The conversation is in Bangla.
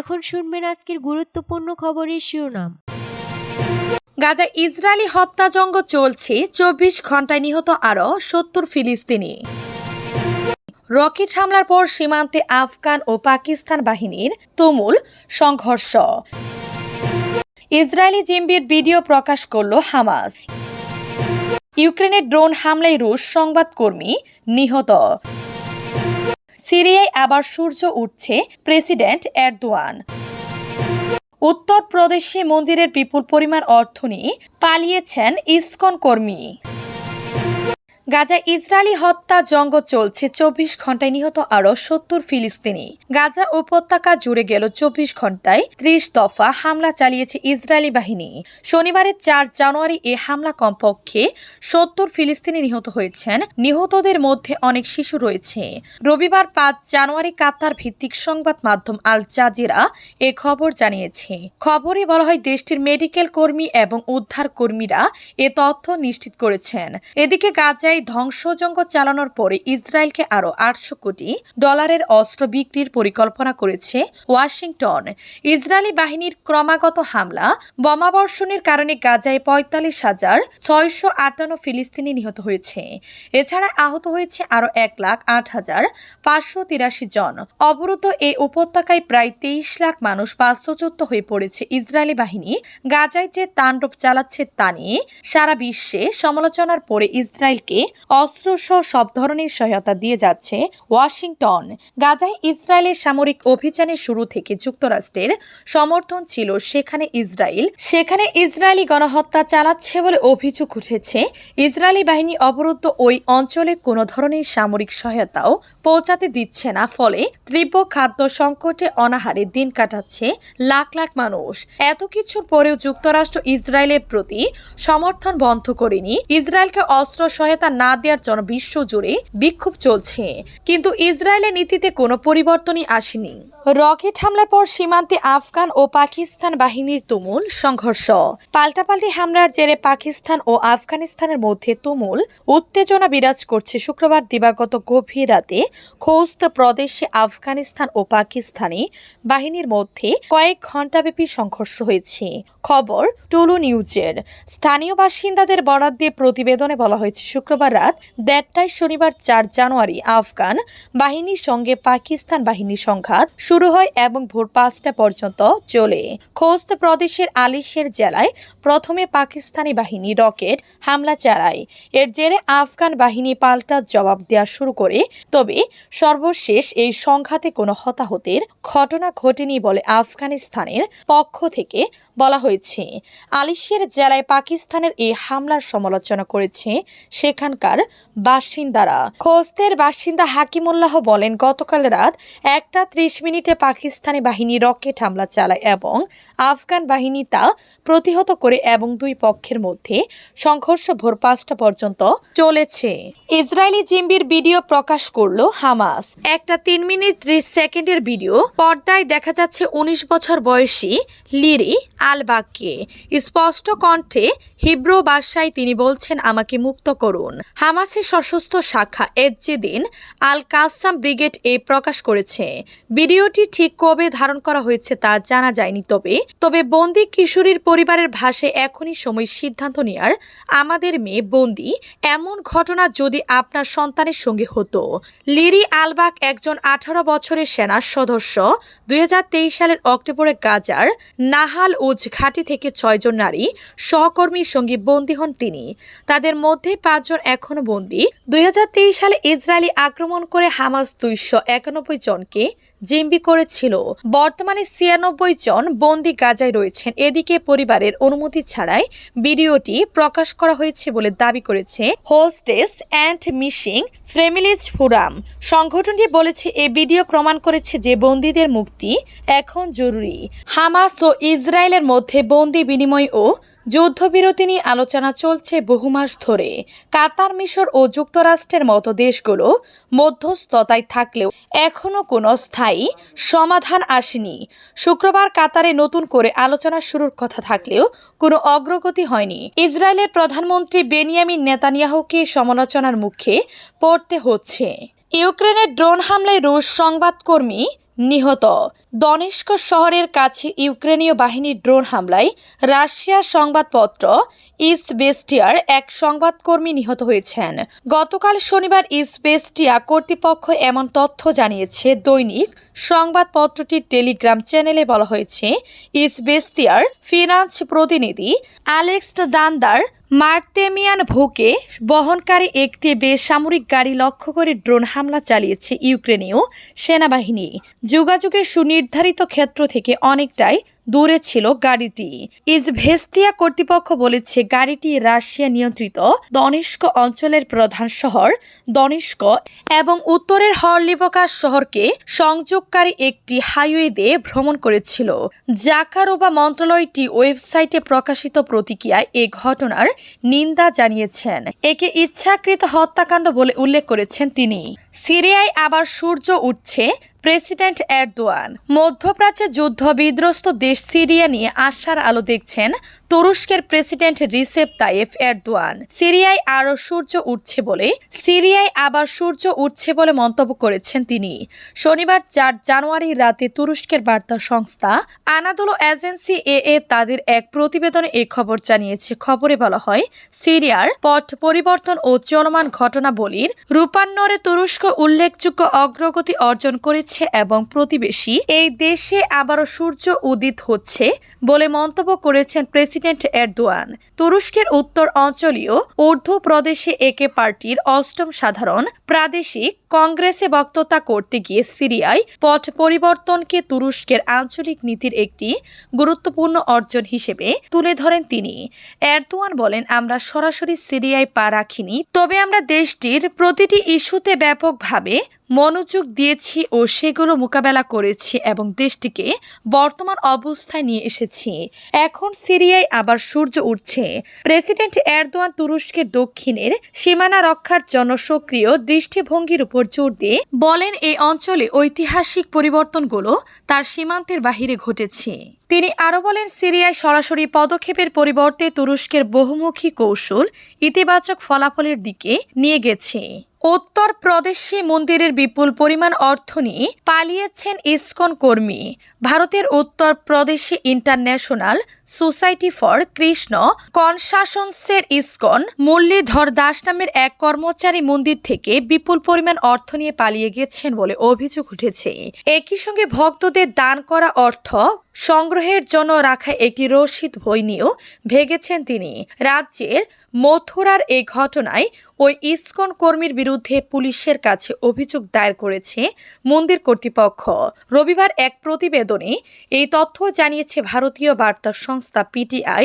এখন শুনবেন আজকের গুরুত্বপূর্ণ খবরের শিরোনাম। গাজা ইসরায়েলি হত্যাযজ্ঞ চলছে, চব্বিশ ঘন্টায় নিহত আরও সত্তর ফিলিস্তিনি। রকেট হামলার পর সীমান্তে আফগান ও পাকিস্তান বাহিনীর তুমুল সংঘর্ষ। ইসরায়েলি জিম্বির ভিডিও প্রকাশ করল হামাস। ইউক্রেনের ড্রোন হামলায় রুশ সংবাদকর্মী নিহত। সিরিয়ায় আবার সূর্য উঠছে প্রেসিডেন্ট এরদোয়ান। উত্তরপ্রদেশে মন্দিরের বিপুল পরিমাণ অর্থ নিয়ে পালিয়েছেন ইস্কন কর্মী। গাজা ইসরায়েলি হত্যা জঙ্গ চলছে, চব্বিশ ঘন্টায় নিহত আরও সত্তর ফিলিস্তিনি। গাজা উপত্যকা জুড়ে গেল চব্বিশ ঘন্টায় ত্রিশ দফা হামলা চালিয়েছে ইসরায়েলি বাহিনী। শনিবারের চার জানুয়ারি এ হামলা কমপক্ষে সত্তর ফিলিস্তিনি নিহত হয়েছেন। নিহতদের মধ্যে অনেক শিশু রয়েছে। রবিবার পাঁচ জানুয়ারি কাতার ভিত্তিক সংবাদ মাধ্যম আল জাজিরা এ খবর জানিয়েছে। খবরে বলা হয়, দেশটির মেডিকেল কর্মী এবং উদ্ধার কর্মীরা এ তথ্য নিশ্চিত করেছেন। এদিকে গাজায় ধ্বংসযজ্ঞ চালানোর পরে ইসরায়েলকে আরও আটশো কোটি ডলারের অস্ত্র বিক্রির পরিকল্পনা করেছে ওয়াশিংটন। ইসরায়েলি বাহিনীর ক্রমাগত হামলা, বোমাবর্ষণের কারণে গাজায় পঁয়তাল্লিশ হাজার ছয়শো আটান্ন ফিলিস্তিনি নিহত হয়েছে। এছাড়া আহত হয়েছে আরও এক লাখ আট হাজার পাঁচশো তিরাশি জন। অবরুদ্ধ এই উপত্যকায় প্রায় তেইশ লাখ মানুষ বাস্তুচ্যুত হয়ে পড়েছে ইসরায়েলি বাহিনী। গাজায় যে তাণ্ডব চালাচ্ছে তা নিয়ে সারা বিশ্বে সমালোচনার পরে ইসরায়েলকে অস্ত্রসহ সব ধরনের সহায়তা দিয়ে যাচ্ছে ওয়াশিংটন। গাজায় ইসরায়েলের সামরিক অভিযানের শুরু থেকে যুক্তরাষ্ট্রের সমর্থন ছিল সেখানে ইসরায়েল। সেখানে ইসরায়েলি গণহত্যা চালাচ্ছে বলে অভিযোগ উঠেছে। ইসরায়েলি বাহিনী অবরুদ্ধ ওই অঞ্চলে কোনো ধরনের সামরিক সহায়তাও পৌঁছাতে দিচ্ছে না, ফলে তীব্র খাদ্য সংকটে অনাহারে দিন কাটাচ্ছে লাখ লাখ মানুষ। এত কিছুর পরেও যুক্তরাষ্ট্র ইসরায়েলের প্রতি সমর্থন বন্ধ করেনি। ইসরায়েলকে অস্ত্র সহায়তা না দেওয়ার জন্য বিশ্বজুড়ে বিক্ষোভ চলছে। কিন্তু ইসরায়েলের নীতিতে কোনো পরিবর্তনই আসেনি। রকেট হামলার পর সীমান্তে আফগান ও পাকিস্তান বাহিনীর তুমুল সংঘর্ষ। পাল্টাপাল্টি হামলার জেরে পাকিস্তান ও আফগানিস্তানের মধ্যে তুমুল উত্তেজনা বিরাজ করছে শুক্রবার দিবাগত গভীর রাতে খোস্ত প্রদেশে আফগানিস্তান ও পাকিস্তানি বাহিনীর মধ্যে কয়েক ঘণ্টাব্যাপী সংঘর্ষ হয়েছে। খবর টুলু নিউজের। স্থানীয় বাসিন্দাদের বরাদ দিয়ে প্রতিবেদনে বলা হয়েছে, শুক্রবার রাত দেড়টায় শনিবার চার জানুয়ারি আফগান বাহিনীর সঙ্গে পাকিস্তান বাহিনীর সংঘাত শুরু হয় এবং ভোর পাঁচটা পর্যন্ত চলে। খোস্ত প্রদেশের আলিশের জেলায় প্রথমে পাকিস্তানি বাহিনী রকেট হামলা চালায়। এর জেরে আফগান বাহিনী পাল্টা জবাব দেওয়া শুরু করে। তবে সর্বশেষ এই সংঘাতে কোনো হতাহতের ঘটনা ঘটেনি বলে আফগানিস্তানের পক্ষ থেকে বলা হয়েছে। আলিশের জেলায় পাকিস্তানের এই হামলার সমালোচনা করেছে সেখানকার বাসিন্দারা। খোস্তের বাসিন্দা হাকিমুল্লাহ বলেন, গতকাল রাত একটা ত্রিশ মিনিটে পাকিস্তানি বাহিনী রকেট হামলা চালায় এবং আফগান বাহিনী তা প্রতিহত করে এবং দুই পক্ষের মধ্যে সংঘর্ষ ভোর পাঁচটা পর্যন্ত চলেছে। ইসরায়েলি জিম্বির ভিডিও প্রকাশ করল হামাস। একটা তিন মিনিট ত্রিশ সেকেন্ডের ভিডিও পর্দায় দেখা যাচ্ছে উনিশ বছর বয়সী লিরি আলবাগকে। স্পষ্ট কণ্ঠে হিব্রো ভাষায় তিনি বলছেন, আমাকে মুক্ত করুন। হামাসের সশস্ত্র শাখা এজ্জেদিন আল কাসাম ব্রিগেড এ প্রকাশ করেছে। ভিডিওটি ঠিক কবে ধারণ করা হয়েছে তা জানা যায়নি, তবে তবে বন্দি কিশোরীর পরিবারের ভাষায় এখনই সময় সিদ্ধান্ত নেওয়ার আমাদের মেয়ে বন্দি এমন ঘটনা যদি আপনার সন্তানের সঙ্গে হতো। লিরি আলবাক একজন আঠারো বছরের সেনা সদস্য, দুই হাজার তেইশ সালের অক্টোবরে গাজার নাহাল উজ ঘাটি থেকে ছয়জন নারী সহকর্মীর সঙ্গে বন্দী হন তিনি। তাদের মধ্যে পাঁচজন এখনও বন্দী। দুই হাজার তেইশ সালে ইসরায়েলি আক্রমণ করে হামাস দুইশো একানব্বই জনকে জিম্বি করেছিল। বর্তমানে ছিয়ানব্বই জন বন্দি গাজায় রয়েছেন। এদিকে পরিবারের অনুমতি ছাড়াই ভিডিওটি প্রকাশ করা হয়েছে বলে দাবি করেছে hostages and missing families forum. সংগঠনটি বলেছে এই ভিডিও প্রমাণ করেছে যে বন্দীদের মুক্তি এখন জরুরি। হামাস ও ইসরায়েলের মধ্যে বন্দি বিনিময় ও যুদ্ধবিরতি নিয়ে আলোচনা চলছে বহু মাস ধরে। কাতার, মিশর ও যুক্তরাষ্ট্রের মতো দেশগুলো মধ্যস্থতায় থাকলেও এখনও কোনো স্থায়ী সমাধান আসেনি। শুক্রবার কাতারে নতুন করে আলোচনা শুরুর কথা থাকলেও কোনো অগ্রগতি হয়নি। ইসরায়েলের প্রধানমন্ত্রী বেনিয়ামিন নেতানিয়াহুকে সমালোচনার মুখে পড়তে হচ্ছে। ইউক্রেনের ড্রোন হামলায় রুশ সংবাদকর্মী নিহত। দনেস্ক শহরের কাছে ইউক্রেনীয় বাহিনীর ড্রোন হামলায় রাশিয়ার সংবাদপত্র ইসবেস্টিয়ার এক সংবাদকর্মী নিহত হয়েছেন। গতকাল শনিবার ইসবেস্টিয়া কর্তৃপক্ষ এমন তথ্য জানিয়েছে, দৈনিক সংবাদপত্রটির টেলিগ্রাম চ্যানেলে বলা হয়েছে, ইস্ট ইসবেস্তিয়ার ফিনান্স প্রতিনিধি অ্যালেক্স দান্দার মার্তেমিয়ান ভোকে বহনকারী একটি বেসামরিক গাড়ি লক্ষ্য করে ড্রোন হামলা চালিয়েছে ইউক্রেনীয় সেনাবাহিনী। যোগাযোগের সুনির্ধারিত ক্ষেত্র থেকে অনেকটাই দূরে ছিল গাড়িটি। ইজভেস্তিয়া কর্তৃপক্ষ বলেছে গাড়িটি রাশিয়া নিয়ন্ত্রিত দনিস্ক অঞ্চলের প্রধান শহর দনিস্ক এবং উত্তরের হরলিভকা শহরকে সংযোগকারী একটি হাইওয়ে দিয়ে ভ্রমণ করেছিল। জাকারোবা মন্ত্রণালয়টি ওয়েবসাইটে প্রকাশিত প্রতিক্রিয়ায় এ ঘটনার নিন্দা জানিয়েছেন। একে ইচ্ছাকৃত হত্যাকাণ্ড বলে উল্লেখ করেছেন তিনি। সিরিয়ায় আবার সূর্য উঠছে প্রেসিডেন্ট এরদোয়ান মধ্যপ্রাচ্যে যুদ্ধ বিধ্বস্ত দেশ সিরিয়া নিয়ে আশার আলো দেখছেন তুরস্কের প্রেসিডেন্ট রিসেপ তাইয়েফ এরদোয়ান। সিরিয়ায় আরও সূর্য উঠছে বলে, সিরিয়ায় আবার সূর্য উঠছে বলে মন্তব্য করেছেন তিনি। শনিবার চার জানুয়ারি রাতে তুরস্কের বার্তা সংস্থা আনাদোলো এজেন্সি এ এ তাদের এক প্রতিবেদনে এই খবর জানিয়েছে। খবরে বলা হয়, সিরিয়ার পট পরিবর্তন ও চলমান ঘটনাবলীর রূপান্তরে তুরস্ক উল্লেখযোগ্য অগ্রগতি অর্জন করেছে এবং প্রতিবেশী, এই দেশে আবারও সূর্য উদিত হচ্ছে বলে মন্তব্য করেছেন প্রেসিডেন্ট এরদোয়ান। তুরস্কের উত্তর অঞ্চলীয় ঊর্ধ্ব প্রদেশে একে পার্টির অষ্টম সাধারণ প্রাদেশিক কংগ্রেসে বক্তৃতা করতে গিয়ে সিরিয়ায় পথ পরিবর্তনকে তুরস্কের আঞ্চলিক নীতির একটি গুরুত্বপূর্ণ অর্জন হিসেবে তুলে ধরেন তিনি। এরদোয়ান বলেন, আমরা সরাসরি সিরিয়ায় পা রাখিনি, তবে আমরা দেশটির প্রতিটি ইস্যুতে ব্যাপকভাবে মনোযোগ দিয়েছি ও সেগুলো মোকাবেলা করেছি এবং দেশটিকে বর্তমান অবস্থায় নিয়ে এসেছি। এখন সিরিয়ায় আবার সূর্য উঠছে। প্রেসিডেন্ট এরদোয়ান তুরস্কের দক্ষিণের সীমানা রক্ষার জন্য সক্রিয় দৃষ্টিভঙ্গির উপর জোর দিয়ে বলেন এই অঞ্চলে ঐতিহাসিক পরিবর্তনগুলো তার সীমান্তের বাহিরে ঘটেছে। তিনি আরও বলেন, সিরিয়ায় সরাসরি পদক্ষেপের পরিবর্তে তুরস্কের বহুমুখী কৌশল ইতিবাচক ফলাফলের দিকে নিয়ে গেছে। উত্তর প্রদেশে মন্দিরের বিপুল পরিমাণ অর্থ নিয়ে পালিয়েছেন ইস্কন কর্মী ভারতের উত্তর প্রদেশে ইন্টারন্যাশনাল সোসাইটি ফর কৃষ্ণ কনসাসন্সের ইসকন মুরলীধর দাস নামের এক কর্মচারী মন্দির থেকে বিপুল পরিমাণ অর্থ নিয়ে পালিয়ে গেছেন বলে অভিযোগ উঠেছে। একই সঙ্গে ভক্তদের দান করা অর্থ সংগ্রহের জন্য রাখা একটি রসিদ বই নিয়েও ভেগেছেন তিনি। রাজ্যের মথুরার এই ঘটনায় ওই ইসকন কর্মীর বিরুদ্ধে পুলিশের কাছে অভিযোগ দায়ের করেছে মন্দির কর্তৃপক্ষ। রবিবার এক প্রতিবেদনে এই তথ্য জানিয়েছে ভারতীয় বার্তা সংস্থা পিটিআই।